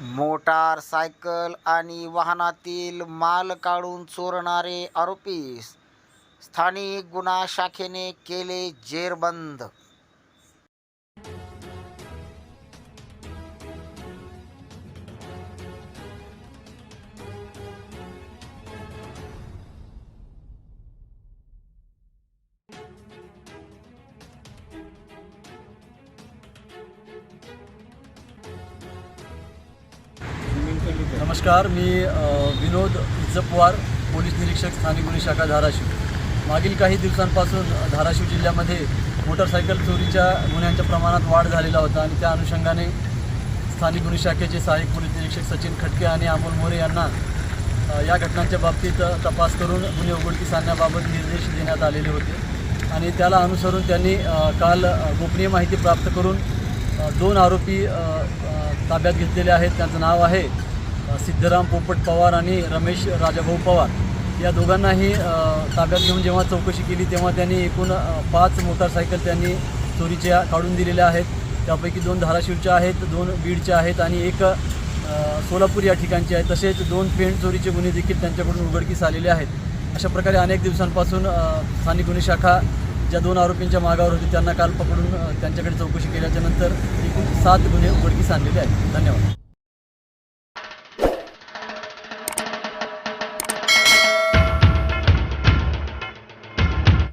Motorcycle आणि वाहनातील माल काढून चोरणारे आरोपी स्थानिक गुन्हा शाखेने केले जेरबंद नमस्कार मी विनोद इजपवार पोलीस निरीक्षक स्थानिक गुन्हे शाखा धाराशिव. मागील काही दिवसांपासून धाराशिव जिल्ह्यामध्ये मोटरसायकल चोरीच्या गुन्ह्यांच्या प्रमाणात वाढ झालेला होता आणि त्या अनुषंगाने स्थानिक गुन्हे शाखेचे सहाय्यक पोलीस निरीक्षक सचिन खटके आणि अमोल मोरे यांना या घटनांच्या बाबतीत तपास करून गुन्हे उघडकीस आणण्याबाबत निर्देश देण्यात आलेले होते. आणि त्याला अनुसरून त्यांनी काल गोपनीय माहिती प्राप्त करून दोन आरोपी ताब्यात घेतलेले आहेत. त्यांचं नाव आहे सिद्धराम पोपट पवार आणि रमेश राजाभाऊ पवार या दोघांनाही ताब्यात घेऊन जेव्हा चौकशी केली तेव्हा त्यांनी एकूण पाच मोटारसायकल त्यांनी चोरीच्या काढून दिलेल्या आहेत. त्यापैकी दोन धाराशिवच्या आहेत दोन बीडच्या आहेत आणि एक सोलापूर या ठिकाणचे आहे तसेच दोन पेंट चोरीचे गुन्हे देखील त्यांच्याकडून उघडकीस आलेले आहेत. अशा प्रकारे अनेक दिवसांपासून स्थानिक गुन्हे शाखा ज्या दोन आरोपींच्या मागावर होती त्यांना काल पकडून त्यांच्याकडे चौकशी केल्याच्यानंतर एकूण सात गुन्हे उघडकीस आणलेले आहेत. धन्यवाद.